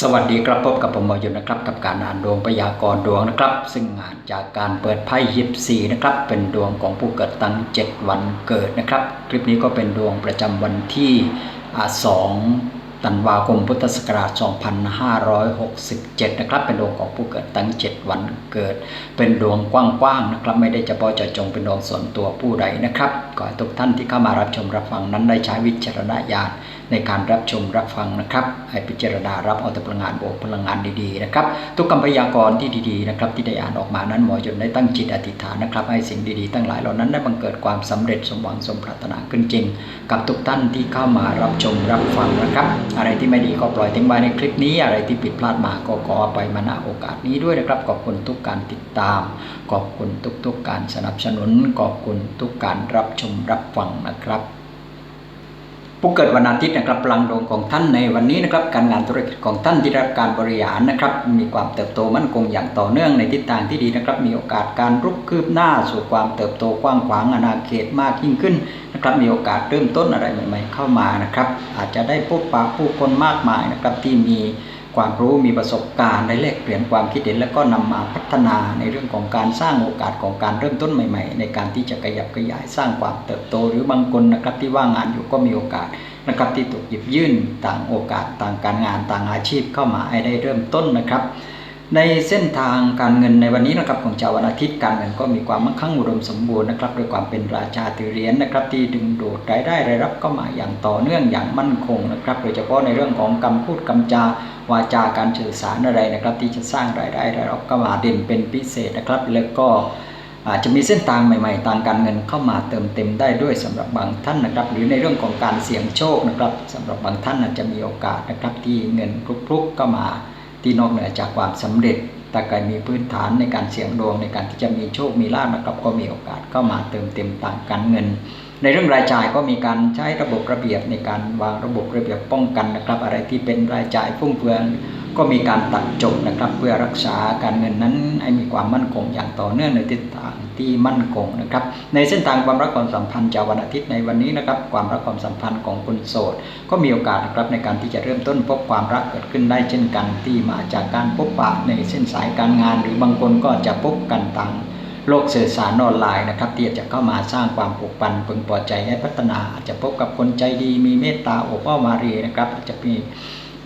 สวัสดีครับพบกับผมหมอยุนนะครับ กับการอ่านดวงพยากรณ์ดวงนะครับ ซึ่งอ่านจากการเปิดไพ่ยิบสีนะครับ เป็นดวงของผู้เกิดตั้ง 7 วันเกิดนะครับ คลิปนี้ก็เป็นดวงประจำวันที่ 2 ธันวาคมพุทธศักราช 2567 นะครับ เป็นดวงของผู้เกิดตั้ง 7 วันเกิด เป็นดวงกว้างๆนะครับ ไม่ได้เฉพาะเจาะจงเป็นดวงส่วนตัวผู้ใดนะครับขอให้ทุกท่านที่เข้ามารับชมรับฟังนั้นได้ใช้วิจารณญาณ ในการรับชมรับฟังนะครับให้พิจารณารับเอาแต่พลังงานบวกพลังงานดีๆนะครับทุกคำพยากรณ์ที่ดีๆนะครับที่ได้อ่านออกมานั้นหมอยนได้ตั้งจิตอธิษฐานนะครับให้สิ่งดีๆ ทั้งหลายเหล่านั้นได้บังเกิดความสำเร็จสมหวังสมปรารถนาขึ้นจริง กับทุกท่านที่เข้ามารับชมรับฟังนะครับอะไรที่ไม่ดีก็ปล่อยทิ้งไว้ในคลิปนี้ อะไรที่ผิดพลาดมาก็ขออภัยมาณโอกาสนี้ด้วยนะครับขอบคุณทุกการติดตาม ขอบคุณทุกๆการสนับสนุนขอบคุณทุกการรับชมรับฟังนะครับ ผู้เกิดวันอาทิตย์นะครับพลังดวงของท่านในวันนี้นะครับการงานธุรกิจของท่านที่รับการบริหารนะครับ มีความเติบโตมั่นคงอย่างต่อเนื่องในทิศทางที่ดีนะครับ มีโอกาสการรุกคืบหน้าสู่ความเติบโตกว้างขวางอาณาเขตมากยิ่งขึ้นนะครับมีโอกาสเริ่มต้นอะไรใหม่ ๆ เข้ามานะครับ อาจจะได้พบปะผู้คนมากมายนะครับที่มี ความรู้มีประสบการณ์ได้แลกเปลี่ยนความคิดเห็นแล้วก็นำมาพัฒนาในเรื่องของการสร้างโอกาสของการเริ่มต้นใหม่ ๆ ในการที่จะขยับขยายสร้างความเติบโต หรือบางคนนะครับที่ว่างงานอยู่ก็มีโอกาสนะครับที่ถูกหยิบยื่นต่างโอกาสต่างการงานต่างอาชีพเข้ามาให้ได้เริ่มต้นนะครับ ในเส้นทางการเงินในวันนี้นะครับของชาววันอาทิตย์การเงินก็มีความมั่งคั่งอุดมสมบูรณ์นะครับด้วยความเป็นราชาถือเหรียญนะครับที่ดึงดูดรายได้รายรับเข้ามาอย่างต่อเนื่องอย่างมั่นคงนะครับโดยเฉพาะในเรื่องของคำพูดคำจาวาจาการสื่อสารอะไรนะครับ ที่จะสร้างรายได้รายรับเข้ามาเด่นเป็นพิเศษนะครับ แล้วก็อาจจะมีเส้นทางใหม่ๆทางการเงินเข้ามาเติมเต็มได้ด้วยสำหรับบางท่านนะครับ หรือในเรื่องของการเสี่ยงโชคนะครับสำหรับบางท่านอาจจะมีโอกาสนะครับที่เงินพลุกๆก็มา ที่นอกเหนือจากความสำเร็จแต่ใครมีพื้นฐานในการเสี่ยงดวงในการที่จะมีโชค มีลาภนะครับก็มีโอกาสเข้ามาเติมเต็มต่างการเงิน ในเรื่องรายจ่ายก็มีการใช้ระบบระเบียบในการวางระบบระเบียบป้องกันนะครับ อะไรที่เป็นรายจ่ายฟุ่มเฟือย ก็มีการตัดจบนะครับ เพื่อรักษาการเงินนั้นให้มีความมั่นคงอย่างต่อเนื่องในทิศทางที่มั่นคงนะครับ ในเส้นทางความรักความสัมพันธ์จากวันอาทิตย์ในวันนี้นะครับ ความรักความสัมพันธ์ของคนโสด ก็มีโอกาสนะครับในการที่จะเริ่มต้นพบความรักเกิดขึ้นได้เช่นกันที่มาจากการพบปะในเส้นสายการงาน หรือบางคนก็จะพบกันทางโลกสื่อสารออนไลน์นะครับที่จะเข้ามาสร้างความผูกพันพึงพอใจให้พัฒนาอาจจะพบกับคนใจดีมีเมตตาโอบอ้อมารีนะครับอาจจะมี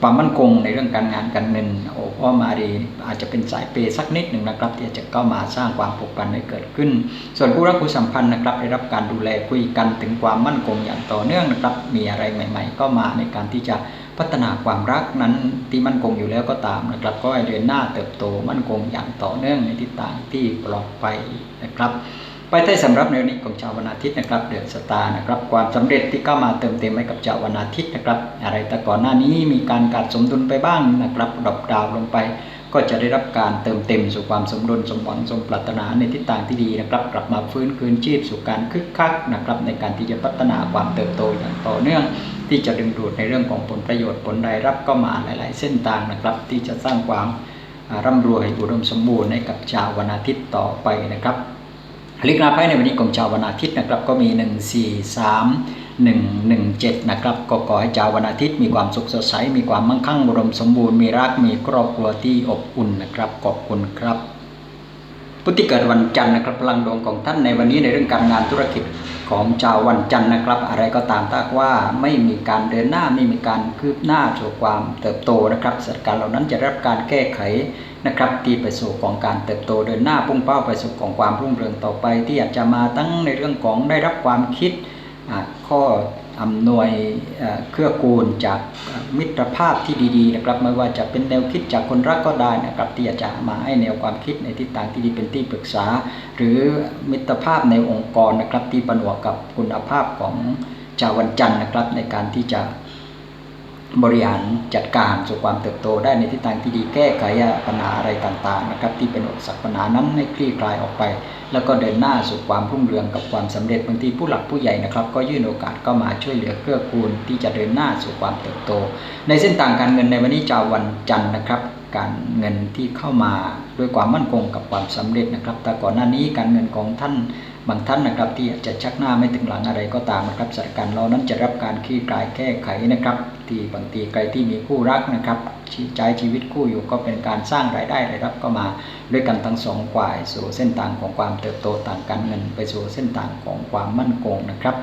ความมั่นคงในเรื่องการงานการเงินโอบอ้อมารีอาจจะเป็นสายเปย์สักนิดหนึ่งนะครับ ที่จะเข้ามาสร้างความผูกพันให้เกิดขึ้น ส่วนผู้รักผู้สัมพันธ์นะครับได้รับการดูแลคุยกันถึงความมั่นคงอย่างต่อเนื่องนะครับ มีอะไรใหม่ ๆ ก็มาในการที่จะพัฒนาความรักนั้นที่มั่นคงอยู่แล้วก็ตามนะครับ ก็ให้เดินหน้าเติบโตมั่นคงอย่างต่อเนื่องในทิศทางที่ปลอดภัยนะครับ ไปได้สำหรับในวันนี้ของชาววันอาทิตย์นะครับเดือนสตาร์นะครับความสำเร็จที่เข้ามาเติมเต็มให้กับชาววันอาทิตย์นะครับ อะไรแต่ก่อนหน้านี้มีการขาดสมดุลไปบ้างนะครับดรอปดาวลงไป ก็จะได้รับการเติมเต็มสู่ความสมดุลสมหวังสมปรารถนาในทิศทางที่ดีนะครับกลับมาฟื้นคืนชีพสู่การคึกคักนะครับในการที่จะพัฒนาความเติบโตอย่างต่อเนื่อง ที่จะดึงดูดในเรื่องของผลประโยชน์ผลรายรับก็มาหลาย ๆ เส้นทางนะครับที่จะสร้างความร่ำรวยอุดมสมบูรณ์ให้กับชาววันอาทิตย์ต่อไปนะครับ ลิกนาไพ่ในวันนี้ของชาววันอาทิตย์นะครับก็มี 1 4 3 1 1 7นะครับก็ขอให้ชาววันอาทิตย์มีความสุขสดใส มีความมั่งคั่งอุดมสมบูรณ์มีรักมีครอบครัวที่อบอุ่นนะครับขอบคุณครับพุทธิเกิดวันจันทร์นะครับพลังดวงของท่านในวันนี้ในเรื่องการงานธุรกิจ ของชาววันจันทร์นะครับ อะไรก็ตามถ้าว่าไม่มีการเดินหน้าไม่มีการคืบหน้าสู่ความเติบโตนะครับสถานการณ์เหล่านั้นจะรับการแก้ไขนะครับที่ไปสู่ของการเติบโตเดินหน้าพุ่งเป้าไปสู่ของความรุ่งเรืองต่อไป ที่อาจจะมาตั้งในเรื่องของได้รับความคิดข้อ อำนวยเครือกูลจากมิตรภาพที่ดีๆนะครับไม่ว่าจะเป็นแนวคิดจากคนรักก็ได้นะครับที่อาจจะมาให้แนวความคิดในทิศทางที่ดีเป็นที่ปรึกษา หรือมิตรภาพในองค์กรนะครับที่ปนวกกับคุณภาพของชาววันจันทร์นะครับในการที่จะ บริหารจัดการสู่ความเติบโตได้ในทิศทางที่ดีแก้ไขปัญหาอะไรต่างๆนะครับที่เป็นอุปสรรคปัญหานั้นให้คลี่คลายออกไป แล้วก็เดินหน้าสู่ความรุ่งเรืองกับความสำเร็จบางทีผู้หลักผู้ใหญ่นะครับ ก็ยื่นโอกาสก็มาช่วยเหลือเกื้อกูลที่จะเดินหน้าสู่ความเติบโต ในเส้นทางการเงินในวันนี้ชาววันจันทร์นะครับ การเงินที่เข้ามาด้วยความมั่นคงกับความสำเร็จนะครับ แต่ก่อนหน้านี้การเงินของท่านบางท่านนะครับ ที่อาจจะชักหน้าไม่ถึงหลังอะไรก็ตามนะครับสถานการณ์เรานั้นจะรับการคลี่คลายแก้ไขนะครับ ที่บางทีใครที่มีคู่รักนะครับใช้ชีวิตคู่อยู่ก็เป็นการสร้างรายได้รายรับก็มาด้วยกันทั้งสองฝ่ายสู่เส้นทางของความเติบโตต่างการเงิน ไปสู่เส้นทางของความมั่นคงนะครับ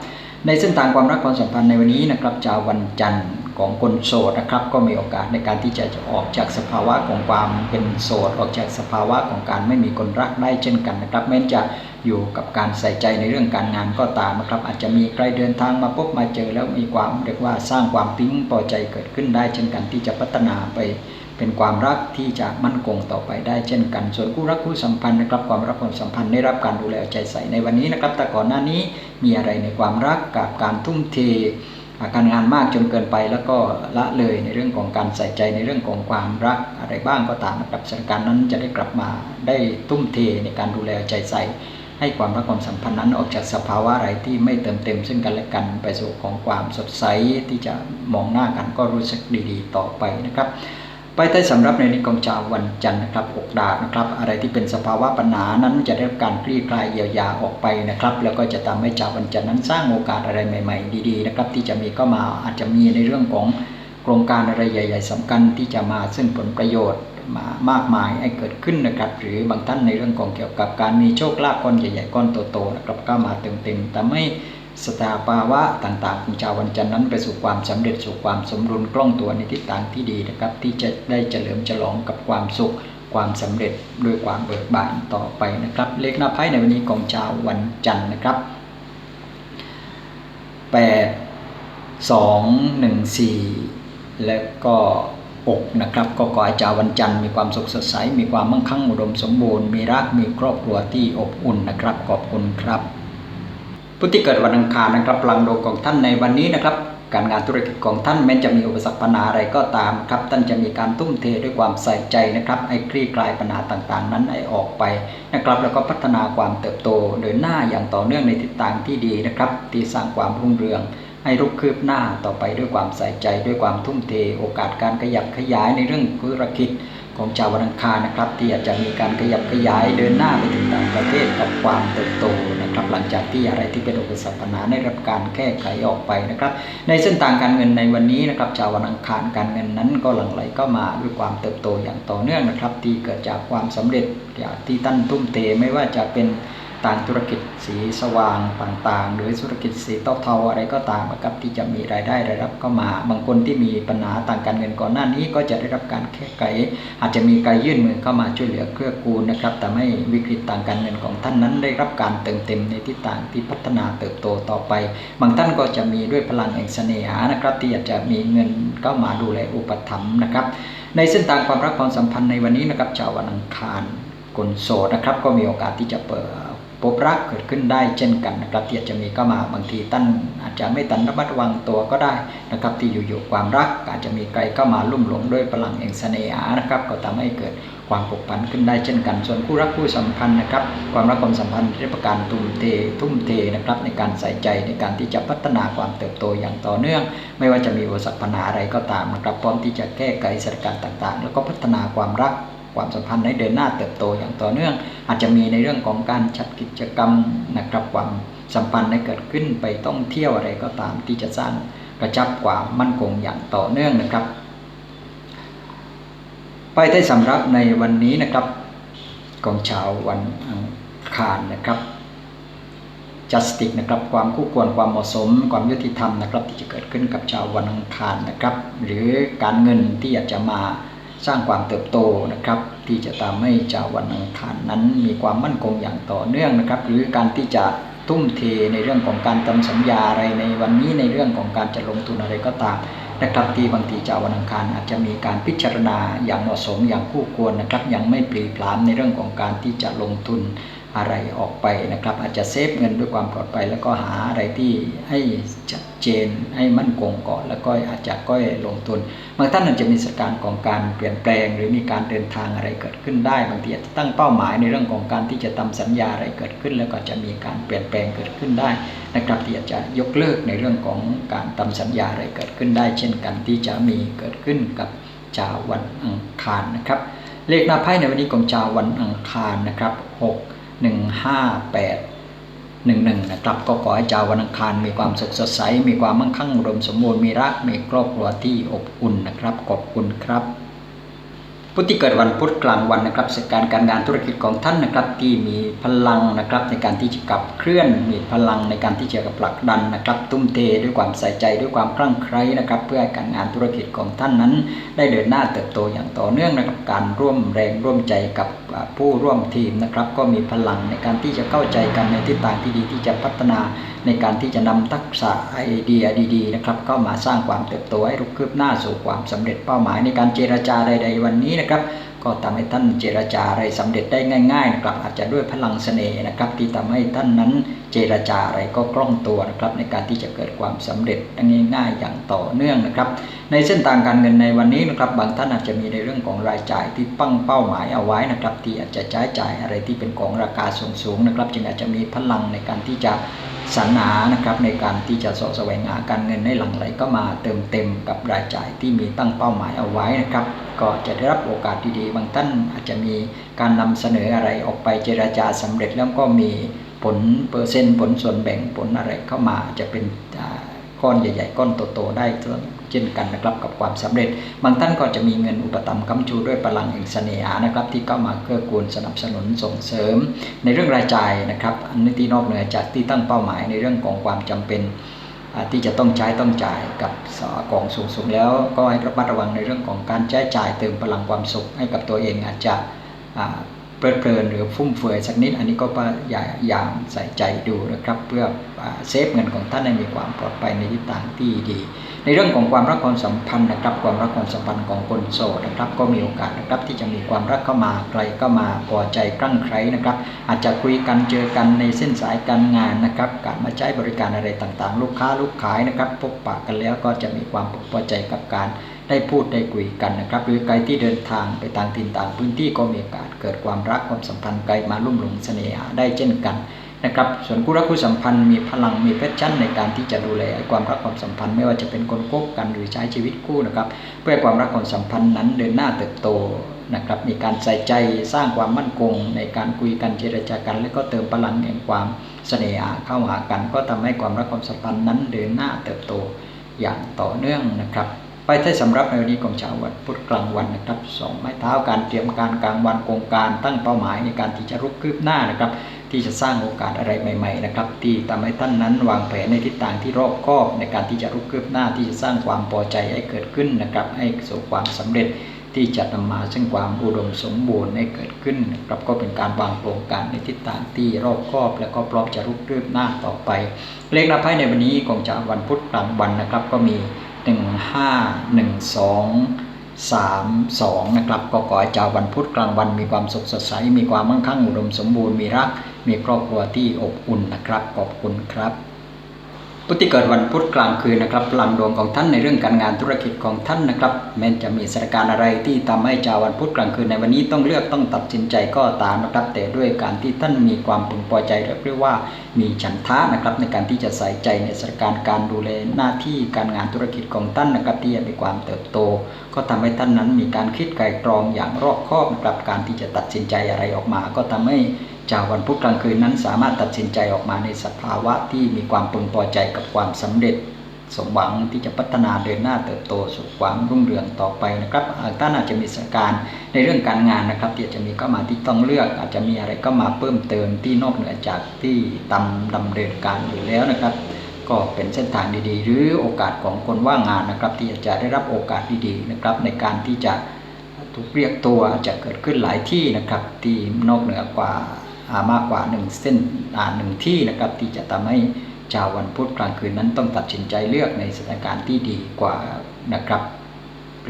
ในเส้นทางความรักความสัมพันธ์ในวันนี้นะครับชาววันจันทร์ ของคนโสดนะครับ ก็มีโอกาสในการที่จะจะออกจากสภาวะของความเป็นโสด ออกจากสภาวะของการไม่มีคนรักได้เช่นกันนะครับแม้จะอยู่กับการใส่ใจในเรื่องการงานก็ตามนะครับ อาจจะมีใครเดินทางมาพบมาเจอแล้วมีความเรียกว่าสร้างความปิ๊งพอใจเกิดขึ้นได้ เช่นกันที่จะพัฒนาไปเป็นความรักที่จะมั่นคงต่อไปได้เช่นกัน ส่วนคู่รักคู่สัมพันธ์นะครับความรักความสัมพันธ์ได้รับการดูแลใจใส่ในวันนี้นะครับ แต่ก่อนหน้านี้มีอะไรในความรักกับการทุ่มเท การงานมากจนเกินไปแล้วก็ละเลยในเรื่องของการใส่ใจในเรื่องของความรักอะไรบ้างก็ตามนะครับสถานการณ์นั้นจะได้กลับมาได้ทุ่มเทในการดูแลใจใส่ให้ความรักความสัมพันธ์นั้นออกจากสภาวะอะไรที่ไม่เติมเต็มซึ่งกันและกันไปสู่ของความสดใสที่จะมองหน้ากันก็รู้สึกดี ๆ ต่อไปนะครับ ไปใต้สำรับในนิกองจาววันจันทร์นะครับอกดาบนะครับ อะไรที่เป็นสภาวะปัญหานั้นจะได้รับการคลี่คลายเยียวยาออกไปนะครับ แล้วก็จะทำให้จาวันจันทร์นั้นสร้างโอกาสอะไรใหม่ ๆ ดีๆนะครับที่จะมีก็มาอาจจะมีในเรื่องของโครงการอะไรใหญ่ ๆสำคัญที่จะมาซึ่งผลประโยชน์มามากมายให้เกิดขึ้นนะครับ หรือบางท่านในเรื่องของเกี่ยวกับการมีโชคลาภก้อนใหญ่ๆก้อนโตๆนะครับก็มาเต็มๆแต่ไม่ สถาภาวะต่างๆของชาววันจันทร์นั้น ไปสู่ความสำเร็จสู่ความสมดุลกล้องตัวในทิศทางที่ดีนะครับ ที่จะได้เฉลิมฉลองกับความสุข ความสำเร็จด้วยความเบิกบานต่อไปนะครับ เลขหน้าไพ่ในวันนี้ของชาววันจันทร์นะครับ8 2 1 4และก็อกนะครับก็ขอให้ชาววันจันทร์มีความสุขสดใส มีความมั่งคั่งอุดมสมบูรณ์ มีรักมีครอบครัวที่อบอุ่นนะครับขอบคุณครับ ผู้ที่เกิดวันอังคารนะครับพลังดวงของท่านในวันนี้นะครับ การงานธุรกิจของท่านแม้จะมีอุปสรรคปัญหาอะไรก็ตามครับ ท่านจะมีการทุ่มเทด้วยความใส่ใจนะครับให้คลี่คลายปัญหาต่างๆ นั้นให้ออกไปนะครับ แล้วก็พัฒนาความเติบโตเดินหน้าอย่างต่อเนื่องในทิศทางที่ดีนะครับ ที่สร้างความรุ่งเรืองให้รุกคืบหน้าต่อไปด้วยความใส่ใจด้วยความทุ่มเท โอกาสการขยับขยายในเรื่องธุรกิจ ของชาววันอังคารนะครับ ที่อาจจะมีการขยับขยายเดินหน้าไปถึงต่างประเทศกับความเติบโตนะครับ หลังจากที่อะไรที่เป็นอุปสรรคปัญหาได้รับการแก้ไขออกไปนะครับ ในเส้นทางการเงินในวันนี้นะครับชาววันอังคารการเงินนั้นก็หลั่งไหลก็มาด้วยความเติบโตอย่างต่อเนื่องนะครับ ที่เกิดจากความสำเร็จจากที่ท่านทุ่มเทไม่ว่าจะเป็น ต่างธุรกิจสีสว่างต่างๆ หรือธุรกิจสีเทาๆอะไรก็ตามนะครับที่จะมีรายได้รายรับก็มา บางคนที่มีปัญหาต่างการเงินก่อนหน้านี้ก็จะได้รับการแก้ไข อาจจะมีการยื่นมือเข้ามาช่วยเหลือเกื้อกูลนะครับแต่ไม่วิกฤตต่างการเงินของท่านนั้นได้รับการเติมเต็มในทิศทางที่พัฒนาเติบโตต่อไป บางท่านก็จะมีด้วยพลังแห่งเสน่หานะครับที่อาจจะมีเงินเข้ามาดูแลอุปถัมภ์นะครับ ในเส้นทางความรักความสัมพันธ์ในวันนี้นะครับชาววันอังคารคนโสดนะครับก็มีโอกาสที่จะเปิด พบรักเกิดขึ้นได้เช่นกันนะครับที่อาจจะมีก็มาบางทีท่านอาจจะไม่ตันระมัดระวังตัวก็ได้นะครับที่อยู่ๆความรักอาจจะมีใครเข้ามาลุ่มหลงด้วยพลังแห่งเสน่หานะครับก็ทำให้เกิดความผูกพันขึ้นได้เช่นกัน ส่วนคู่รักคู่สัมพันธ์นะครับ ความรักความสัมพันธ์เรียกการทุ่มเททุ่มเทนะครับในการใส่ใจในการที่จะพัฒนาความเติบโตอย่างต่อเนื่อง ไม่ว่าจะมีอุปสรรคปัญหาอะไรก็ตามนะครับพร้อมที่จะแก้ไขสถานการณ์ต่างๆ แล้วก็พัฒนาความรัก ความสัมพันธ์ให้เดินหน้าเติบโตอย่างต่อเนื่อง อาจจะมีในเรื่องของการจัดกิจกรรมนะครับความสัมพันธ์ให้เกิดขึ้นไปต้องเที่ยวอะไรก็ตามที่จะสร้างกระชับความมั่นคงอย่างต่อเนื่องนะครับไปได้สำหรับในวันนี้นะครับของชาววันอังคารนะครับจัสติกนะครับความคู่ควรความเหมาะสม ความยุติธรรมนะครับที่จะเกิดขึ้นกับชาววันอังคารนะครับ หรือการเงินที่อยากจะมา สร้างความเติบโตนะครับ ที่จะทำให้ชาววันอังคารนั้นมีความมั่นคงอย่างต่อเนื่องนะครับ หรือการที่จะทุ่มเทในเรื่องของการทำสัญญาอะไรในวันนี้ในเรื่องของการจะลงทุนอะไรก็ตามนะครับที่บางทีชาววันอังคารอาจจะมีการพิจารณาอย่างเหมาะสมอย่างคู่ควรนะครับ ยังไม่ปลีพลามในเรื่องของการที่จะลงทุน อะไรออกไปนะครับ อาจจะเซฟเงินด้วยความปลอดภัยแล้วก็หาอะไรที่ให้ชัดเจนให้มั่นคงก่อน แล้วก็อาจจะก็ลงทุนบางท่านอาจจะมีสถานการณ์ของการเปลี่ยนแปลง หรือมีการเดินทางอะไรเกิดขึ้นได้บางทีอาจจะตั้งเป้าหมายในเรื่องของการที่จะทำสัญญาอะไรเกิดขึ้น แล้วก็จะมีการเปลี่ยนแปลงเกิดขึ้นได้นะครับที่อาจจะยกเลิกในเรื่องของการทำสัญญาอะไรเกิดขึ้นได้ เช่นกันที่จะมีเกิดขึ้นกับชาววันอังคารนะครับเลขหน้าไพ่ในวันนี้ของชาววันอังคารนะครับ 6 158 11นะครับก็ขอให้ชาววันอังคารมีความสุขสดใส มีความมั่งคั่งรวมสมบูรณ์มีรักมีครอบครัวที่อบอุ่นนะครับ ขอบคุณครับ ผู้ที่เกิดวันพุธกลางวันนะครับสการการงานธุรกิจของท่านนะครับ ที่มีพลังนะครับในการที่จะขับเคลื่อน มีพลังในการที่จะกับผลักดันนะครับตุ้มเทด้วยความใส่ใจด้วยความคลั่งไคล้นะครับ เพื่อให้การงานธุรกิจของท่านนั้น ได้เดินหน้าเติบโตอย่างต่อเนื่องนะครับการร่วมแรงร่วมใจกับผู้ร่วมทีมนะครับ ก็มีพลังในการที่จะเข้าใจกันในทิศทางที่ดีที่จะพัฒนา ในการที่จะนำทักษะไอเดียดีๆนะครับเข้ามาสร้างความเติบโตให้รุกคืบหน้าสู่ความสำเร็จเป้าหมายในการเจรจาใด ๆ วันนี้นะครับ ก็ทำให้ท่านเจรจาอะไรสำเร็จได้ง่ายๆนะครับอาจจะด้วยพลังเสน่ห์นะครับที่ทำให้ท่านนั้นเจรจาอะไรก็คล่องตัวนะครับในการที่จะเกิดความสำเร็จง่ายๆอย่างต่อเนื่องนะครับในเส้นทางการเงินในวันนี้นะครับบางท่านอาจจะมีในเรื่องของรายจ่ายที่ปั้งเป้าหมายเอาไว้นะครับที่อาจจะใช้จ่ายอะไรที่เป็นของราคาสูงๆนะครับจึงอาจจะมีพลังในการที่จะ สรรหานะครับในการที่จะสอแสวงหาการเงินให้หลั่งไหลก็มาเติมเต็มกับรายจ่ายที่มีตั้งเป้าหมายเอาไว้นะครับ ก็จะได้รับโอกาสดีๆ บางท่านอาจจะมีการนำเสนออะไรออกไปเจราจาสำเร็จแล้วก็มีผลเปอร์เซ็นต์ผลส่วนแบ่งผลอะไรเข้ามาจะเป็นก้อนใหญ่ ๆ ก้อนโตๆได้ เช่นกันนะครับกับความสำเร็จ บางท่านก็จะมีเงินอุปถัมภ์ค้ำชูด้วยพลังแห่งเสน่หานะครับที่เข้ามาเกื้อกูลสนับสนุนส่งเสริม ในเรื่องรายจ่ายนะครับอันนี้ที่นอกเหนือจากที่ตั้งเป้าหมายในเรื่องของความจำเป็นที่จะต้องใช้ต้องจ่ายกับสอกองสูงสูงแล้ว ก็ให้ระมัดระวังในเรื่องของการใช้จ่ายเติมพลังความสุขให้กับตัวเองอาจจะเพลิดเพลินหรือฟุ่มเฟือยสักนิด อันนี้ก็อย่าอย่าใส่ใจดูนะครับ เพื่อเซฟเงินของท่านให้มีความปลอดภัยในทิศทางที่ดี ในเรื่องของความรักความสัมพันธ์นะครับ ความรักความสัมพันธ์ของคนโสดนะครับ ก็มีโอกาสนะครับที่จะมีความรักเข้ามาใครก็มาพอใจกลั้งใครนะครับ อาจจะคุยกันเจอกันในเส้นสายการงานนะครับการมาใช้บริการอะไรต่างๆ ลูกค้าลูกขายนะครับพบปะกันแล้วก็จะมีความพอใจกับการได้พูดได้คุยกันนะครับ หรือใครที่เดินทางไปต่างถิ่นต่างพื้นที่ก็มีโอกาสเกิดความรักความสัมพันธ์ไกลมาลุ่มหลงเสน่หาได้เช่นกัน นะครับ ส่วนคู่รักคู่สัมพันธ์มีพลังมีแพชชั่นในการที่จะดูแลความรักความสัมพันธ์ ไม่ว่าจะเป็นคนคบกันหรือใช้ชีวิตคู่นะครับ เพื่อความรักความสัมพันธ์นั้นเดินหน้าเติบโตนะครับมีการใส่ใจสร้างความมั่นคง ในการคุยกันเจรจากัน และก็เติมพลังแห่งความเสน่หาเข้าหากัน ก็ทำให้ความรักความสัมพันธ์นั้นเดินหน้าเติบโตอย่างต่อเนื่องนะครับไปท้สำหรับในวันนี้ของชาววันพุธกลางวันนะครับสองไม้เท้าการเตรียมการกลางวันโครงการตั้งเป้าหมายในการที่จะรุกคืบหน้านะครับ ที่จะสร้างโอกาสอะไรใหม่ ๆ นะครับ ที่ทำให้ท่านนั้นวางแผนในทิศทางที่รอบคอบในการที่จะรุกคืบหน้าที่จะสร้างความพอใจให้เกิดขึ้นนะครับ ให้สู่ความสำเร็จที่จะนำมาซึ่งความอุดมสมบูรณ์ให้เกิดขึ้นนะครับก็เป็นการวางโครงการในทิศทางที่รอบคอบ และก็พร้อมจะรุกคืบหน้าต่อไป เลขนับไพ่ในวันนี้ของชาววันพุธกลางวันนะครับ ก็มีหนึ่งห้าหนึ่งสองสามสองนะครับ ก็ขอให้ชาววันพุธกลางวันมีความสุขสดใส มีความมั่งคั่งอุดมสมบูรณ์ มีรัก มีครอบครัวที่อบอุ่นนะครับ ขอบคุณครับพุทธิเกิดวันพุธกลางคืนนะครับพลังดวงของท่านในเรื่องการงานธุรกิจของท่านนะครับแม้จะมีสถานการณ์อะไรที่ทำให้ชาววันพุธกลางคืนในวันนี้ต้องเลือกต้องตัดสินใจก็ตามนะครับ แต่ด้วยการที่ท่านมีความพึงพอใจเรียกว่ามีฉันทะนะครับ ในการที่จะใส่ใจในสถานการณ์การดูแลหน้าที่การงานธุรกิจของท่านนะครับที่จะมีความเติบโต ก็ทำให้ท่านนั้นมีการคิดไกลกรองอย่างรอบคอบนะครับการที่จะตัดสินใจอะไรออกมา ก็ทำให้ จากวันพุธกลางคืนนั้นสามารถตัดสินใจออกมาในสภาวะที่มีความพึงพอใจกับความสำเร็จ สมหวังที่จะพัฒนาเดินหน้าเติบโตสู่ความรุ่งเรืองต่อไปนะครับท่านอาจจะมีสถานการในเรื่องการงานนะครับที่จะมีเข้ามาที่ต้องเลือก อาจจะมีอะไรก็มาเพิ่มเติมที่นอกเหนือจากที่ตำดำเนินการอยู่แล้วนะครับ ก็เป็นเส้นทางดีๆ หรือโอกาสของคนว่างงานนะครับ ที่จะได้รับโอกาสดีๆนะครับในการที่จะถูกเรียกตัวจะเกิดขึ้นหลายที่นะครับที่นอกเหนือกว่า มากกว่าหนึ่งเส้นหนึ่งที่นะครับที่จะทำให้ชาววันพุธกลางคืนนั้นต้องตัดสินใจเลือกในสถานการณ์ที่ดีกว่านะครับ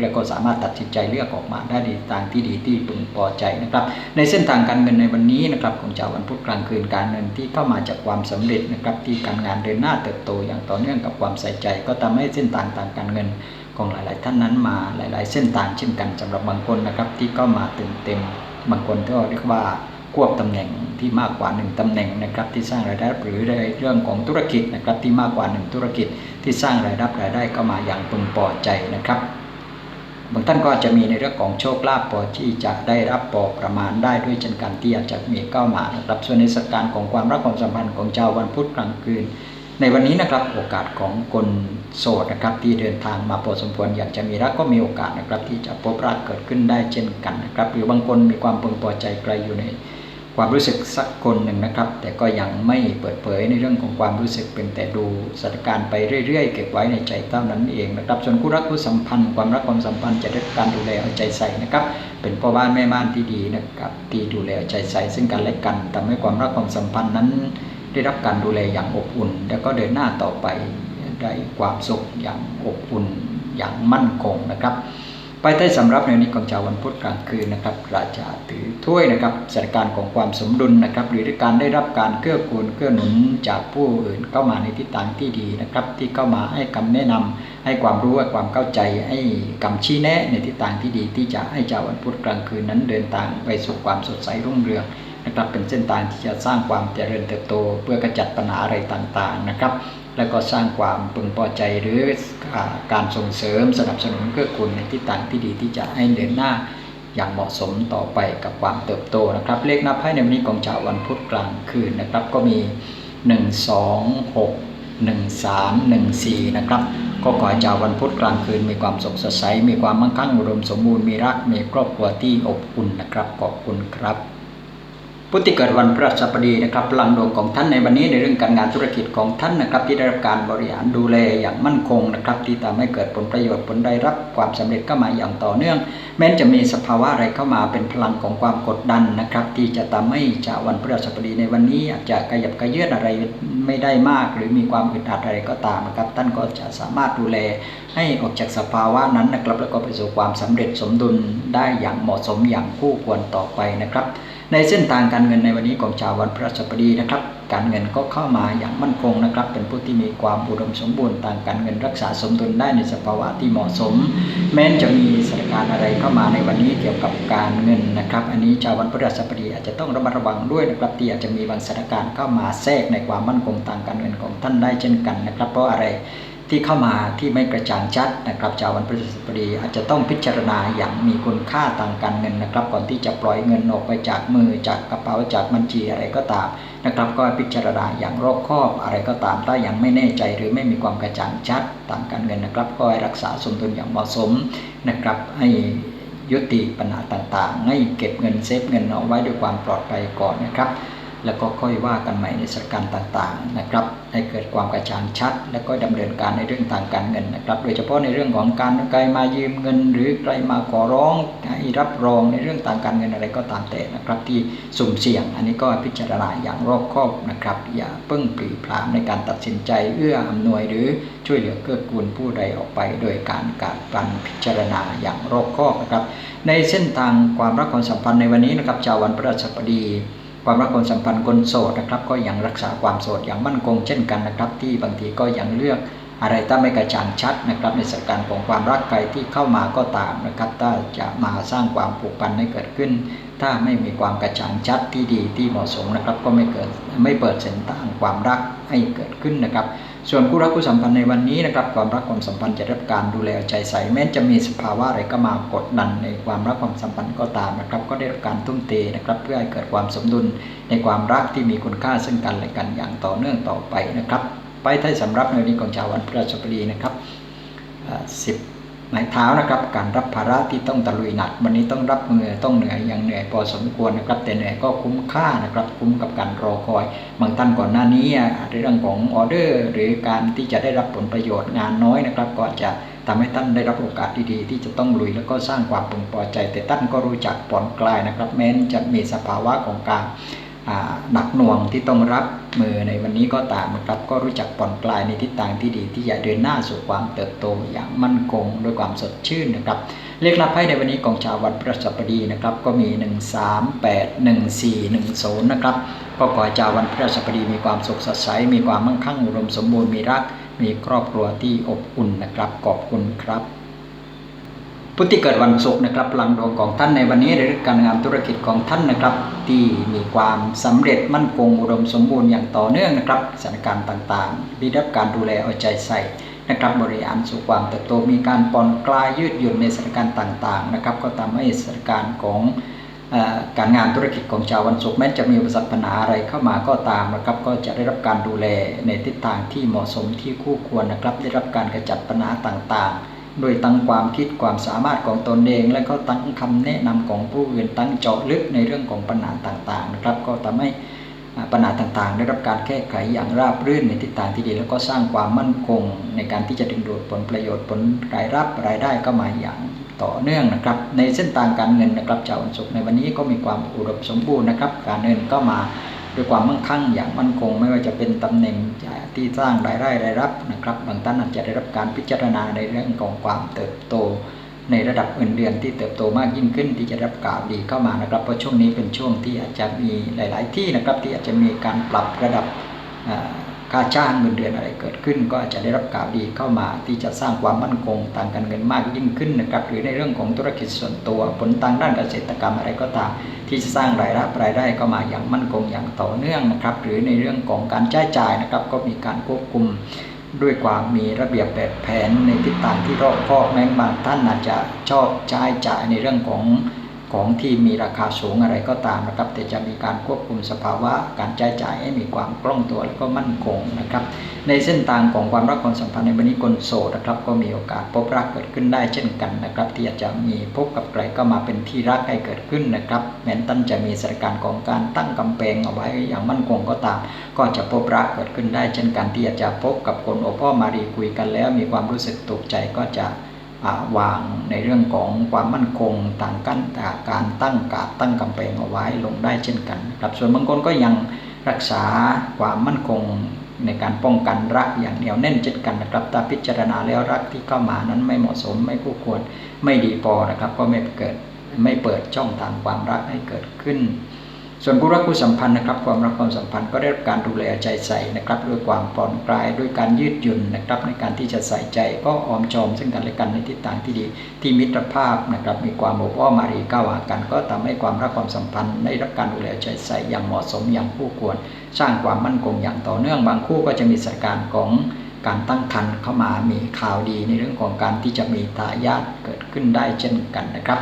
แล้วก็สามารถตัดสินใจเลือกออกมาได้ในทางที่ดีที่พึงพอใจนะครับ ในเส้นทางการเงินในวันนี้นะครับของชาววันพุธกลางคืนการเงินที่เข้ามาจากความสำเร็จนะครับที่การงานเดินหน้าเติบโตอย่างต่อเนื่องกับความใส่ใจ ก็ทำให้เส้นทางทางการเงินของหลาย ๆ ท่านนั้นมาหลาย ๆ เส้นทางเช่นกันสำหรับบางคนนะครับที่ก็มาเต็มเต็มบางคนก็เรียกว่า ควบตำแหน่งที่มากกว่า 1ตำแหน่งนะครับที่สร้างรายได้หรือในเรื่องของธุรกิจนะครับที่มากกว่า 1 ธุรกิจที่สร้างรายรับรายได้ก็มาอย่างพึงพอใจนะครับบางท่านก็จะมีในเรื่องของโชคลาภพอที่จะได้รับพอประมาณได้ด้วยเช่นกันที่อาจจะมีเข้ามานะครับส่วนในสถานการของความรักความสัมพันธ์ของชาววันพุธกลางคืน ในวันนี้นะครับโอกาสของคนโสดนะครับที่เดินทางมาพอสมควรอยากจะมีรักก็มีโอกาสนะครับที่จะพบรักเกิดขึ้นได้เช่นกันนะครับหรือบางคนมีความพึงพอใจไกลอยู่ใน ความรู้สึกสักคนหนึ่งนะครับ แต่ก็ยังไม่เปิดเผยในเรื่องของความรู้สึกเป็นแต่ดูสถานการณ์ไปเรื่อย ๆ เก็บไว้ในใจเท่านั้นเองนะครับส่วนคู่รักคู่สัมพันธ์ความรักความสัมพันธ์จะได้รับการดูแลเอาใจใส่นะครับ เป็นพ่อบ้านแม่บ้านที่ดีนะครับที่ดูแลเอาใจใส่ซึ่งกันและกันทำให้ความรักความสัมพันธ์นั้น ได้รับการดูแลอย่างอบอุ่น แล้วก็เดินหน้าต่อไปได้ความสุขอย่างอบอุ่นอย่างมั่นคงนะครับ ไปใต้สำรับในนี้ของชาววันพุธกลางคืนนะครับราชาถือถ้วยนะครับสถานการณ์ของความสมดุลนะครับ หรือการได้รับการเกื้อกูลเกื้อหนุนจากผู้อื่นเข้ามาในทิศทางที่ดีนะครับ ที่เข้ามาให้คำแนะนำให้ความรู้ให้ความเข้าใจให้คำชี้แนะในทิศทางที่ดี ที่จะให้ชาววันพุธกลางคืนนั้นเดินทางไปสู่ความสดใสรุ่งเรืองนะครับเป็นเส้นทางที่จะสร้างความเจริญเติบโต เพื่อกระจัดปัญหาอะไรต่างๆนะครับ แล้วก็สร้างความพึงพอใจหรือ การส่งเสริมสนับสนุนเกื้อกูลในทิศทางที่ดีที่จะให้เดินหน้าอย่างเหมาะสมต่อไปกับความเติบโตนะครับ เลขนับให้ในวันนี้ของชาววันพุธกลางคืนนะครับก็มี 1 2 6 1 3 1 4 นะครับ ก็ขอให้ชาววันพุธกลางคืนมีความสุขสดใสมีความมั่งคั่งอุดมสมบูรณ์มีรักมีครอบครัวที่อบอุ่นนะครับขอบคุณครับ ผู้ที่เกิดวันพฤหัสบดีนะครับพลังดวงของท่านในวันนี้ในเรื่องการงานธุรกิจของท่านนะครับ ที่ได้รับการบริหารดูแลอย่างมั่นคงนะครับ ที่ทำให้เกิดผลประโยชน์ผลได้รับความสำเร็จเข้ามาอย่างต่อเนื่อง แม้จะมีสภาวะอะไรเข้ามาเป็นพลังของความกดดันนะครับ ที่จะทำให้ชาววันพฤหัสบดีในวันนี้อาจจะขยับกระเยือนอะไรไม่ได้มาก หรือมีความอึดอัดอะไรก็ตามนะครับ ท่านก็จะสามารถดูแลให้ออกจากสภาวะนั้นนะครับแล้วก็ไปสู่ความสำเร็จสมดุลได้อย่างเหมาะสมอย่างคู่ควรต่อไปนะครับ ในเส้นทางการเงินในวันนี้ของชาววันพฤหัสบดีนะครับ การเงินก็เข้ามาอย่างมั่นคงนะครับ เป็นผู้ที่มีความอุดมสมบูรณ์ทางการเงินรักษาสมดุลได้ในสภาวะที่เหมาะสม แม้จะมีสถานการณ์อะไรเข้ามาในวันนี้เกี่ยวกับการเงินนะครับ อันนี้ชาววันพฤหัสบดีอาจจะต้องระมัดระวังด้วยนะครับที่อาจจะมีบางสถานการณ์เข้ามาแทรกในความมั่นคงทางการเงินของท่านได้เช่นกันนะครับ เพราะอะไร ที่เข้ามาที่ไม่กระจ่างชัดนะครับชาววันพฤหัสบดีอาจจะต้องพิจารณาอย่างมีคุณค่าทางการเงินนะครับ ก่อนที่จะปล่อยเงินออกไปจากมือจากกระเป๋าจากบัญชีอะไรก็ตามนะครับ ก็พิจารณาอย่างรอบคอบอะไรก็ตาม ถ้ายังไม่แน่ใจหรือไม่มีความกระจ่างชัดทางการเงินนะครับ ก็ให้รักษาสมดุลอย่างเหมาะสมนะครับให้ยุติปัญหาต่างๆ ให้เก็บเงินเซฟเงินเอาไว้ด้วยความปลอดภัยก่อนนะครับ แล้วก็ค่อยว่ากันใหม่ในสถานการณ์ต่างๆนะครับ ให้เกิดความกระจ่างชัด แล้วก็ดำเนินการในเรื่องทางการเงินนะครับ โดยเฉพาะในเรื่องของการใครมายืมเงิน หรือใครมาขอร้องให้รับรองในเรื่องทางการเงินอะไรก็ตามแต่นะครับ ที่สุ่มเสี่ยง อันนี้ก็พิจารณาอย่างรอบคอบนะครับ อย่าเพิ่งปรีพรามในการตัดสินใจเอื้ออำนวยหรือช่วยเหลือเกื้อกูลผู้ใดออกไป โดยการการปันพิจารณาอย่างรอบคอบนะครับ ในเส้นทางความรักความสัมพันธ์ในวันนี้นะครับชาววันพฤหัสบดี ความรักคนสัมพันธ์คนโสดนะครับ ก็ยังรักษาความโสดอย่างมั่นคงเช่นกันนะครับ ที่บางทีก็ยังเลือกอะไรถ้าไม่กระจ่างชัดนะครับ ในสถานการณ์ของความรักใครที่เข้ามาก็ตามนะครับ ถ้าจะมาสร้างความผูกพันให้เกิดขึ้น ถ้าไม่มีความกระจ่างชัดที่ดีที่เหมาะสมนะครับ ก็ไม่เกิดไม่เปิดเส้นทางความรักให้เกิดขึ้นนะครับ ส่วนคู่รักคู่สัมพันธ์ในวันนี้นะครับความรักความสัมพันธ์จะรับการดูแลใจใส่แม้จะมีสภาวะอะไรก็มากดดันในความรักความสัมพันธ์ก็ตามนะครับ ก็ได้รับการทุ่มเทนะครับเพื่อให้เกิดความสมดุลในความรักที่มีคุณค่าซึ่งกันและกันอย่างต่อเนื่องต่อไปนะครับ ไปท้ายสำรับในวันนี้ของชาววันพฤหัสบดีนะครับสิบ หมายเท้านะครับ การรับภาระที่ต้องตะลุยหนัก วันนี้ต้องรับมือต้องเหนื่อยอย่างเหนื่อยพอสมควรนะครับ แต่เหนื่อยก็คุ้มค่านะครับ คุ้มกับการรอคอย บางท่านก่อนหน้านี้เรื่องของออเดอร์ หรือการที่จะได้รับผลประโยชน์งานน้อยนะครับ ก็จะทำให้ท่านได้รับโอกาสดีๆ ที่จะต้องลุยแล้วก็สร้างความพึงพอใจ แต่ท่านก็รู้จักผ่อนคลายนะครับ แม้จะมีสภาวะของการ หนักหน่วงที่ต้องรับมือในวันนี้ก็ตามนะครับก็รู้จักผ่อนคลายในทิศทางที่ดีที่จะเดินหน้าสู่ความเติบโตอย่างมั่นคงด้วยความสดชื่นนะครับ เลขลับไพ่ในวันนี้ของชาววันพฤหัสบดีนะครับก็มี 1 3 8 1 4 1 0นะครับก็ขอให้ชาววันพฤหัสบดีมีความสุขสดใสมีความมั่งคั่งอุดมสมบูรณ์มีรัก มีครอบครัวที่อบอุ่นนะครับขอบคุณครับ ผู้ที่เกิดวันศุกร์นะครับพลังดวงของท่านในวันนี้ในเรื่องการงานธุรกิจของท่านนะครับ ที่มีความสำเร็จมั่นคงอุดมสมบูรณ์อย่างต่อเนื่องนะครับสถานการณ์ต่างๆได้รับการดูแลเอาใจใส่นะครับบริหารสู่ความเติบโตมีการปอนกลายยืดหยุ่นในสถานการณ์ต่างๆนะครับก็ทำให้สถานการณ์ของการงานธุรกิจของชาววันศุกร์แม้จะมีอุปสรรคปัญหาอะไรเข้ามาก็ตามนะครับก็จะได้รับการดูแลในทิศทางที่เหมาะสมที่คู่ควรนะครับได้รับการกระจัดปัญหาต่างๆ โดยตั้งความคิดความสามารถของตนเอง และก็ตั้งคำแนะนำของผู้อื่นตั้งเจาะลึกในเรื่องของปัญหาต่างๆนะครับก็ทำให้ปัญหาต่างๆ ได้รับการแก้ไขอย่างราบรื่นในทิศทางที่ดี แล้วก็สร้างความมั่นคง ในการที่จะดึงดูดผลประโยชน์ผลรายรับรายได้ก็มาอย่างต่อเนื่องนะครับ ในเส้นทางการเงินนะครับชาววันศุกร์ในวันนี้ก็มีความอุดมสมบูรณ์นะครับ การเงินก็มา ด้วยความมั่งคั่งอย่างมั่นคง ไม่ว่าจะเป็นตำแหน่งที่สร้างรายได้รายรับนะครับ บางท่านอาจจะได้รับการพิจารณาในเรื่องของความเติบโต ในระดับเงินเดือนที่เติบโตมากยิ่งขึ้น ที่จะรับกาวดีเข้ามานะครับ เพราะช่วงนี้เป็นช่วงที่อาจจะมีหลาย ๆ ที่นะครับที่อาจจะมีการปรับระดับ ค่าจ้างเงินเดือนอะไรเกิดขึ้น ก็จจะได้รับข่าวดีเข้ามาที่จะสร้างความมั่นคงทางการเงินมากยิ่งขึ้นนะครับหรือในเรื่องของธุรกิจส่วนตัวผลทางด้านเกษตรกรรมอะไรก็ตามที่จะสร้างรายรับรายได้เข้ามาอย่างมั่นคงอย่างต่อเนื่องนะครับหรือในเรื่องของการใช้จ่ายนะครับก็มีการควบคุมด้วยความมีระเบียบแบบแผนในทิศทางที่รอบคอบแม้บางท่านอาจจะชอบใช้จ่ายในเรื่องของ ของที่มีราคาสูงอะไรก็ตามนะครับ แต่จะมีการควบคุมสภาวะการใช้จ่ายให้มีความคล่องตัวและก็มั่นคงนะครับ ในเส้นทางของความรักความสัมพันธ์ในวันนี้คนโสดนะครับ ก็มีโอกาสพบรักเกิดขึ้นได้เช่นกันนะครับ ที่อาจจะมีพบกับใครก็มาเป็นที่รักให้เกิดขึ้นนะครับ แม้ท่านจะมีสถานการณ์ของการตั้งกำแพงเอาไว้อย่างมั่นคงก็ตาม ก็จะพบรักเกิดขึ้นได้เช่นกันที่อาจจะพบกับคนโอพ่อมารีคุยกันแล้ว มีความรู้สึกถูกใจก็จะ วางในเรื่องของความมั่นคงต่างกันการตั้งกาดตั้งกำแพงเอาไว้ลงได้เช่นกันครับส่วนบางคนก็ยังรักษาความมั่นคงในการป้องกันรักอย่างเหนียวแน่นเช่นกันนะครับถ้าพิจารณาแล้วรักที่เข้ามานั้นไม่เหมาะสมไม่คู่ควรไม่ดีพอนะครับ ก็ไม่เกิดไม่เปิดช่องทางความรักให้เกิดขึ้น ส่วนคู่รักคู่สัมพันธ์นะครับความรักความสัมพันธ์ก็ได้รับการดูแลใจใส่นะครับด้วยความปลอดกลายด้วยการยืดหยุ่นนะครับในการที่จะใส่ใจก็ออมชอมซึ่งกันและกันในทิศทางที่ดีที่มิตรภาพนะครับมีความอบอ้อมมารีก้าวหากันก็ทำให้ความรักความสัมพันธ์ได้รับการดูแลใจใส่อย่างเหมาะสมอย่างคู่ควร สร้างความมั่นคงอย่างต่อเนื่องบางคู่ก็จะมีสถานการณ์ของการตั้งครรภ์เข้ามามีข่าวดีในเรื่องของการที่จะมีทายาทเกิดขึ้นได้เช่นกันนะครับ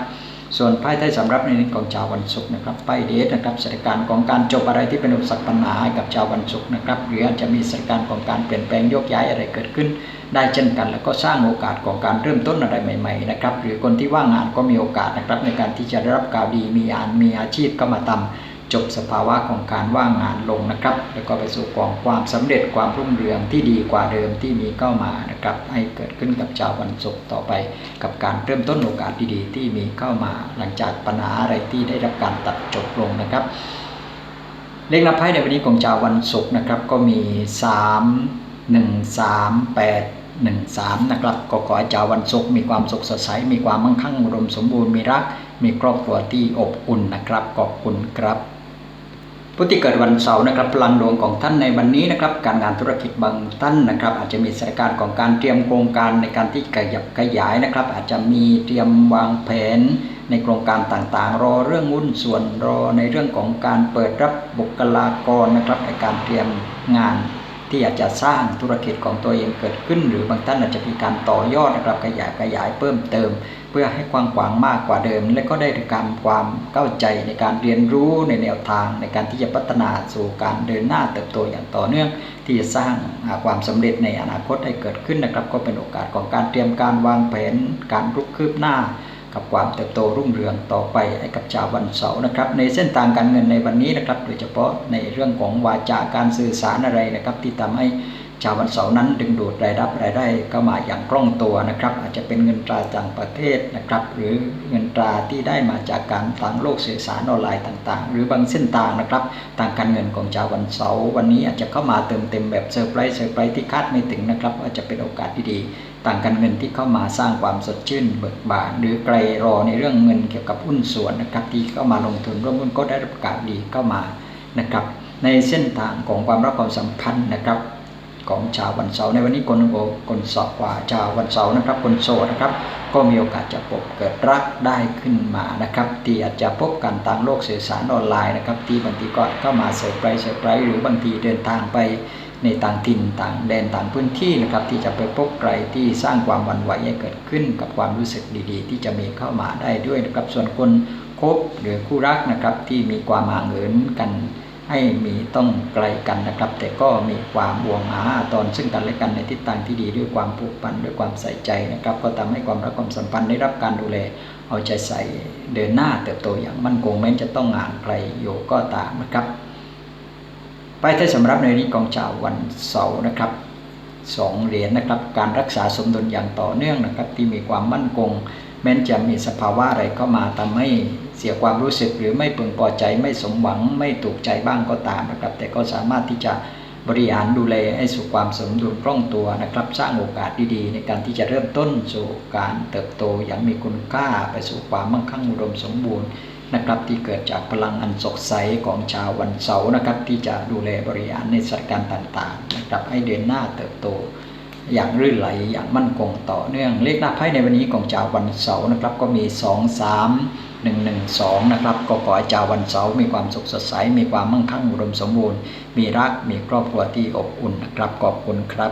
ส่วนไพ่ไทยสำรับในนี้ของชาววันศุกร์นะครับไพ่เดชนะครับสถานการณ์ของการจบอะไรที่เป็นอุปสรรคปัญหากับชาววันศุกร์นะครับหรืออาจจะมีสถานการณ์ของการเปลี่ยนแปลงยกย้ายอะไรเกิดขึ้น ได้เช่นกัน แล้วก็สร้างโอกาสของการเริ่มต้นอะไรใหม่ๆนะครับหรือคนที่ว่างงานก็มีโอกาสนะครับในการที่จะได้รับข่าวดีมีงานมีอาชีพก็มาทำ จบสภาวะของการว่างงานลงนะครับ แล้วก็ไปสู่กองความสำเร็จความรุ่งเรืองที่ดีกว่าเดิมที่มีเข้ามานะครับ ให้เกิดขึ้นกับชาววันศุกร์ต่อไป กับการเริ่มต้นโอกาสดีๆ ที่มีเข้ามา หลังจากปัญหาอะไรที่ได้รับการตัดจบลงนะครับ เลขนับไพ่ในวันนี้ของชาววันศุกร์นะครับก็มี 3 1 3 8 1 3นะครับก็ขอให้ชาววันศุกร์มีความสุขสดใส มีความมั่งคั่งอุดมสมบูรณ์มีรัก มีครอบครัวที่อบอุ่นนะครับขอบคุณครับ ผู้ที่เกิดวันเสาร์นะครับพลังดวงของท่านในวันนี้นะครับ การงานธุรกิจบางท่านนะครับ อาจจะมีสถานการณ์ของการเตรียมโครงการในการที่ขยับขยายนะครับ อาจจะมีเตรียมวางแผนในโครงการต่างๆ รอเรื่องหุ้นส่วนรอในเรื่องของการเปิดรับบุคลากรนะครับในการเตรียมงาน ที่อยากจะสร้างธุรกิจของตัวเองเกิดขึ้น หรือบางท่านอาจจะมีการต่อยอดนะครับขยายขยายเพิ่มเติม เพื่อให้กว้างขวางมากกว่าเดิม และก็ได้การความเข้าใจในการเรียนรู้ในแนวทาง ในการที่จะพัฒนาสู่การเดินหน้าเติบโตอย่างต่อเนื่อง ที่จะสร้างความสำเร็จในอนาคตให้เกิดขึ้นนะครับ ก็เป็นโอกาสของการเตรียมการวางแผน การรุกคืบหน้า กับความเติบโตรุ่งเรืองต่อไปให้กับชาววันเสาร์นะครับ ในเส้นทางการเงินในวันนี้นะครับ โดยเฉพาะในเรื่องของวาจาการสื่อสารอะไรนะครับ ที่ทำให้ชาววันเสาร์นั้นดึงดูดรายรับรายได้เข้ามาอย่างคล่องตัวนะครับ อาจจะเป็นเงินตราต่างประเทศนะครับ หรือเงินตราที่ได้มาจากการทางโลกสื่อสารออนไลน์ต่าง ๆ หรือบางเส้นทางนะครับทางการเงินของชาววันเสาร์วันนี้อาจจะเข้ามาเติมเต็มแบบเซอร์ไพรส์เซอร์ไพรส์ที่คาดไม่ถึงนะครับอาจจะเป็นโอกาสที่ดี ต่างการเงินที่เข้ามาสร้างความสดชื่นเบิกบานหรือไกลรอในเรื่องเงินเกี่ยวกับหุ้นส่วนนะครับ ที่เข้ามาลงทุนร่วมหุ้นก็ได้รับการดีเข้ามานะครับ ในเส้นทางของความรักความสัมพันธ์นะครับ ของชาววันเสาร์ในวันนี้คนโคนสอบกว่าชาววันเสาร์นะครับ คนโสดนะครับ ก็มีโอกาสจะพบเกิดรักได้ขึ้นมานะครับ ที่อาจจะพบกันทางโลกสื่อสารออนไลน์นะครับ ที่บางทีก็เข้ามาเซอร์ไพรส์เซอร์ไพรส์หรือบางทีเดินทางไป ในต่างถิ่นต่างแดนต่างพื้นที่นะครับที่จะไปพบใครที่สร้างความวั่นไหวให้เกิดขึ้น กับความรู้สึกดีๆ ที่จะมีเข้ามาได้ด้วยนะครับส่วนคนคบหรือคู่รักนะครับที่มีความห่างเหินกันให้มีต้องไกลกันนะครับ แต่ก็มีความห่วงหาอาตอนซึ่งกันและกันในทิศทางที่ดีด้วยความผูกพันด้วยความใส่ใจนะครับ ก็ทำให้ความรักความสัมพันธ์ได้รับการดูแลเอาใจใส่เดินหน้าเติบโตอย่างมั่นคงแม้จะต้องห่างไกลอยู่ก็ตามนะครับ ไปที่สำหรับในนี้กองเจ้าววันเสาร์นะครับสองเหรียญนะครับ การรักษาสมดุลอย่างต่อเนื่องนะครับ ที่มีความมั่นคง แม้นจะมีสภาวะอะไรเข้ามาทำให้เสียความรู้สึกหรือไม่พึงพอใจไม่สมหวังไม่ถูกใจบ้างก็ตามนะครับ แต่ก็สามารถที่จะบริหารดูแลให้สู่ความสมดุลคล่องตัวนะครับ สร้างโอกาสดีๆ ในการที่จะเริ่มต้นสู่การเติบโตอย่างมีคุณค่าไปสู่ความมั่งคั่งอุดมสมบูรณ์ นะครับที่เกิดจากพลังอันสดใสของชาววันเสาร์นะครับ ที่จะดูแลบริหารในสถานการณ์ต่างๆนะครับให้เดินหน้าเติบโต อย่างรื่นไหลอย่างมั่นคงต่อเนื่องเลขหน้าไพ่ในวันนี้ของชาววันเสาร์นะครับก็มี 2 3 1 1 2นะครับก็ขอให้ชาววันเสาร์มีความสุขสดใสมีความมั่งคั่งอุดมสมบูรณ์ มีรักมีครอบครัวที่อบอุ่นนะครับขอบคุณครับ